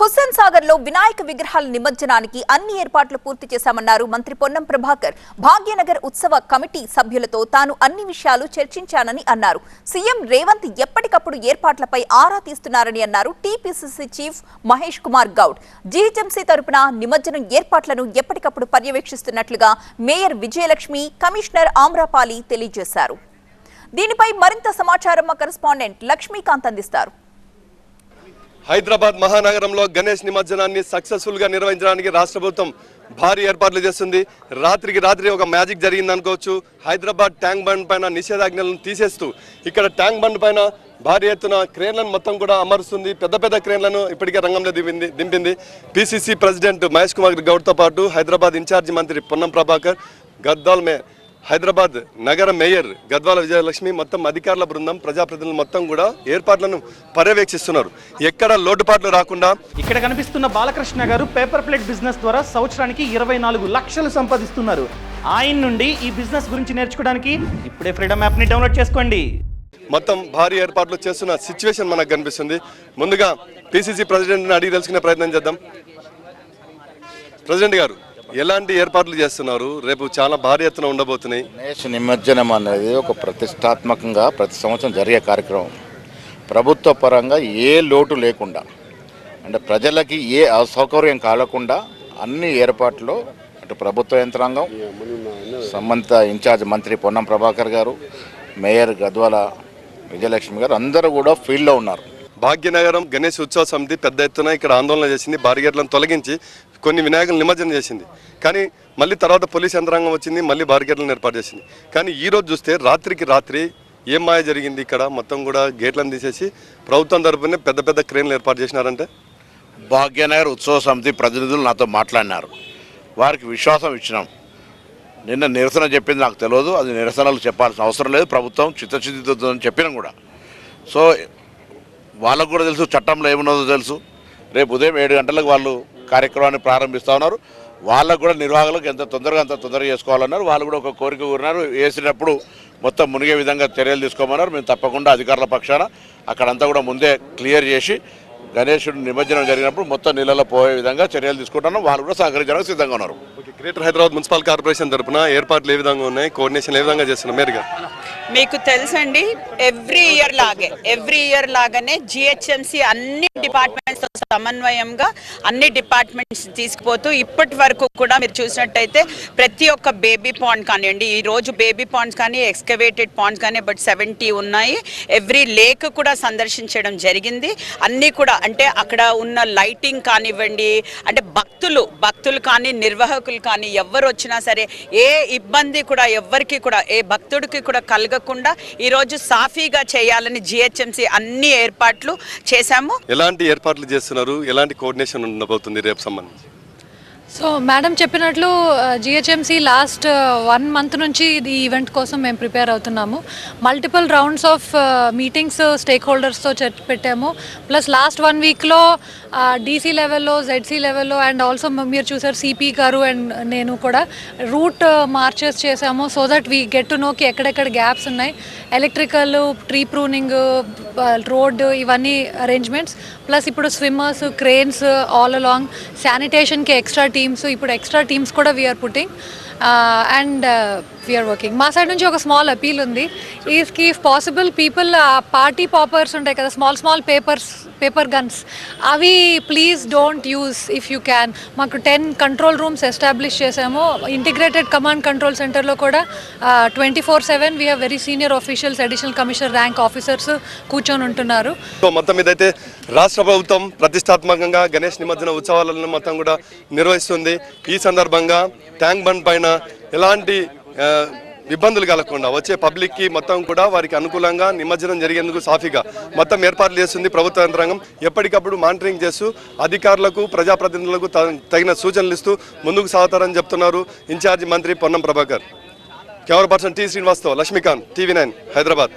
హుస్సేన్ సాగర్లో వినాయక విగ్రహాల నిమజ్జనానికి అన్ని ఏర్పాట్లు పూర్తి చేశామన్నారు మంత్రి పొన్నం ప్రభాకర్. భాగ్యనగర్ ఉత్సవ కమిటీ సభ్యులతో తాను అన్ని విషయాలు చర్చించానని అన్నారు. సీఎం రేవంత్ ఎప్పటికప్పుడు ఏర్పాట్లపై ఆరా తీస్తున్నారని అన్నారు TPCC chief Mahesh Kumar Goud. GHMC తరపున నిమజ్జనం ఏర్పాట్లను ఎప్పటికప్పుడు పర్యవేక్షిస్తున్నట్లుగా మేయర్ విజయలక్ష్మి కమిషనర్ ఆమ్రాపాలి తెలియజేశారు. దీనిపై మరింత సమాచారం మా కరెస్పాండెంట్ లక్ష్మీకాంత్ అందిస్తారు. హైదరాబాద్ మహానగరంలో గణేష్ నిమజ్జనాన్ని సక్సెస్ఫుల్గా నిర్వహించడానికి రాష్ట్ర ప్రభుత్వం భారీ ఏర్పాట్లు చేస్తుంది. రాత్రికి రాత్రి ఒక మ్యాజిక్ జరిగింది అనుకోవచ్చు హైదరాబాద్ ట్యాంక్ బండ్ పైన నిషేధాజ్ఞలను తీసేస్తూ ఇక్కడ ట్యాంక్ బండ్ పైన భారీ ఎత్తున క్రేన్లను మొత్తం కూడా అమరుస్తుంది. పెద్ద పెద్ద క్రేన్లను ఇప్పటికే రంగంలో దింపింది. దింపింది పిసిసి ప్రెసిడెంట్ మహేష్ కుమార్ గౌడ్తో పాటు హైదరాబాద్ ఇన్ఛార్జి మంత్రి పొన్నం ప్రభాకర్ గద్దాల్ మే హైదరాబాద్ నగర మేయర్ గద్వాల విజయలక్ష్మి మొత్తం అధికారుల బృందం ప్రజాప్రతినిధులు మొత్తం కూడా ఏర్పాట్లను పర్యవేక్షిస్తున్నారు. ఎక్కడ లోటుపాట్లు రాకుండా ఇక్కడ కనిపిస్తున్న బాలకృష్ణ గారు పేపర్ ప్లేట్ బిజినెస్ ద్వారా సంవత్సరానికి ఇరవై నాలుగు లక్షలు సంపాదిస్తున్నారు. ఆయన నుండి ఈ బిజినెస్ గురించి నేర్చుకోవడానికి ఇప్పుడే ఫ్రీడమ్ యాప్ని డౌన్లోడ్ చేసుకోండి. మొత్తం భారీ ఏర్పాట్లు చేస్తున్న సిచ్యువేషన్ మనకు కనిపిస్తుంది. ముందుగా పిసిసి ప్రెసిడెంట్ని అడిగి తెలుసుకునే ప్రయత్నం చేద్దాం. ప్రెసిడెంట్ గారు ఎలాంటి ఏర్పాట్లు చేస్తున్నారు? రేపు చాలా భారీ ఎత్తున ఉండబోతున్నాయి. గణేష్ నిమజ్జనం అనేది ఒక ప్రతిష్టాత్మకంగా ప్రతి సంవత్సరం జరిగే కార్యక్రమం. ప్రభుత్వ పరంగా ఏ లోటు లేకుండా అంటే ప్రజలకి ఏ అసౌకర్యం కలగకుండా అన్ని ఏర్పాట్లు అటు ప్రభుత్వ యంత్రాంగం సంబంధిత ఇన్ఛార్జ్ మంత్రి పొన్నం ప్రభాకర్ గారు మేయర్ గద్వాల విజయలక్ష్మి గారు అందరూ కూడా ఫీల్డ్లో ఉన్నారు. భాగ్యనగరం గణేష్ ఉత్సవ సమితి పెద్ద ఎత్తున ఇక్కడ ఆందోళన చేసింది. బారిగేట్లను తొలగించి కొన్ని వినాయకులు నిమజ్జనం చేసింది. కానీ మళ్ళీ తర్వాత పోలీస్ యంత్రాంగం వచ్చింది మళ్ళీ బారికేట్లను ఏర్పాటు చేసింది. కానీ ఈరోజు చూస్తే రాత్రికి రాత్రి ఏం మాయ జరిగింది ఇక్కడ? మొత్తం కూడా గేట్లను తీసేసి ప్రభుత్వం తరపునే పెద్ద పెద్ద క్రేన్లు ఏర్పాటు చేసినారంటే? భాగ్యనగర్ ఉత్సవ సమితి ప్రతినిధులు నాతో మాట్లాడినారు. వారికి విశ్వాసం ఇచ్చినాం. నిన్న నిరసన చెప్పింది నాకు తెలియదు. అది నిరసనలు చెప్పాల్సిన అవసరం లేదు. ప్రభుత్వం చిత్తశుద్ధితో అని కూడా. సో వాళ్ళకు కూడా తెలుసు చట్టంలో ఏమున్నదో తెలుసు. రేపు ఉదయం ఏడు గంటలకు వాళ్ళు కార్యక్రమాన్ని ప్రారంభిస్తూ ఉన్నారు. వాళ్ళకు కూడా నిర్వాహకులకు ఎంత తొందరగా అంత తొందరగా చేసుకోవాలన్నారు. వాళ్ళు కూడా ఒక కోరిక కోరినారు. వేసినప్పుడు మొత్తం మునిగే విధంగా చర్యలు తీసుకోమన్నారు. మేము తప్పకుండా అధికారుల పక్షాన అక్కడంతా కూడా ముందే క్లియర్ చేసి గణేశుడు నిమజ్జనం జరిగినప్పుడు మొత్తం నీళ్ళలో పోయే విధంగా చర్యలు తీసుకుంటున్నాం. వాళ్ళు కూడా సహకరించడానికి సిద్ధంగా ఉన్నారు. Okay greater Hyderabad municipal corporation తరపున ఏర్పాట్లు ఏ విధంగా ఉన్నాయి? కోఆర్డినేషన్ ఏ విధంగా చేస్తున్నారు? మేరుగా మీకు తెలుసండి ఎవ్రీ ఇయర్ లాగే ఎవ్రీ ఇయర్ లాగానే జిహెచ్ఎంసి అన్ని డిపార్ట్మెంట్స్ సమన్వయంగా అన్ని డిపార్ట్మెంట్స్ తీసుకుపోతూ ఇప్పటి వరకు కూడా మీరు చూసినట్టయితే ప్రతి ఒక్క బేబీ పాండ్ కానివ్వండి ఈ రోజు బేబీ పాండ్స్ కానీ ఎక్స్కవేటెడ్ పాండ్స్ కానీ బట్ సెవెంటీ ఉన్నాయి. ఎవ్రీ లేక్ కూడా సందర్శించడం జరిగింది. అన్నీ కూడా అంటే అక్కడ ఉన్న లైటింగ్ కానివ్వండి అంటే భక్తులు భక్తులు కానీ నిర్వాహకులు కానీ ఎవరు వచ్చినా సరే ఏ ఇబ్బంది కూడా ఎవ్వరికి కూడా ఏ భక్తుడికి కూడా కలగకుండా ఈరోజు సాఫీగా చేయాలని జిహెచ్ఎంసి అన్ని ఏర్పాట్లు చేశాము. ఎలాంటి ఏర్పాట్లు చేస్తున్నారు? ఎలాంటి కోఆర్డినేషన్ ఉండబోతుంది రేపు సంబంధించి? సో మేడం చెప్పినట్లు జిహెచ్ఎంసి లాస్ట్ వన్ మంత్ నుంచి ఈ ఈవెంట్ కోసం మేము ప్రిపేర్ అవుతున్నాము. Multiple rounds of meetings stake హోల్డర్స్తో పెట్టాము. ప్లస్ లాస్ట్ వన్ వీక్లో డీసీ లెవెల్లో జెడ్సీ లెవెల్లో అండ్ ఆల్సో మీరు చూసారు సిపి గారు అండ్ నేను కూడా రూట్ మార్చెస్ చేసాము so that we get to నోకి ఎక్కడెక్కడ గ్యాప్స్ ఉన్నాయి. ఎలక్ట్రికల్ ట్రీ ప్రూనింగ్ రోడ్ ఇవన్నీ అరేంజ్మెంట్స్ ప్లస్ ఇప్పుడు స్విమ్మర్స్ క్రేన్స్ ఆల్ అలాంగ్ శానిటేషన్కి ఎక్స్ట్రా టీమ్స్ ఇప్పుడు ఎక్స్ట్రా టీమ్స్ కూడా we are putting and we are working మా సైడ్ నుంచి ఒక స్మాల్ అపీల్ ఉంది. ఈస్కి if possible people party poppers ఉంటాయి కదా small small papers paper guns అవి please don't use if you can మాకు టెన్ కంట్రోల్ రూమ్స్ ఎస్టాబ్లిష్ చేసాము ఇంటిగ్రేటెడ్ కమాండ్ కంట్రోల్ సెంటర్లో కూడా twenty four seven we have very senior officials additional commissioner rank officers కూర్చొని ఉంటున్నారు. మొత్తం మీద అయితే రాష్ట్ర ప్రభుత్వం ప్రతిష్టాత్మకంగా గణేష్ నిమజ్జన ఉత్సవాలను మొత్తం కూడా నిర్వహిస్తుంది. ఈ సందర్భంగా ట్యాంక్ బండ్ పైన ఎలాంటి ఇబ్బందులు కలగకుండా వచ్చే పబ్లిక్కి మొత్తం కూడా వారికి అనుకూలంగా నిమజ్జనం జరిగేందుకు సాఫీగా మొత్తం ఏర్పాట్లు చేస్తుంది ప్రభుత్వ యంత్రాంగం. ఎప్పటికప్పుడు మానిటరింగ్ చేస్తూ అధికారులకు ప్రజాప్రతినిధులకు తగిన సూచనలు ఇస్తూ ముందుకు సాగుతారని చెప్తున్నారు ఇన్ఛార్జి మంత్రి Ponnam Prabhakar. Camera person T శ్రీనివాస్తో Lakshmikanth TV nine Hyderabad.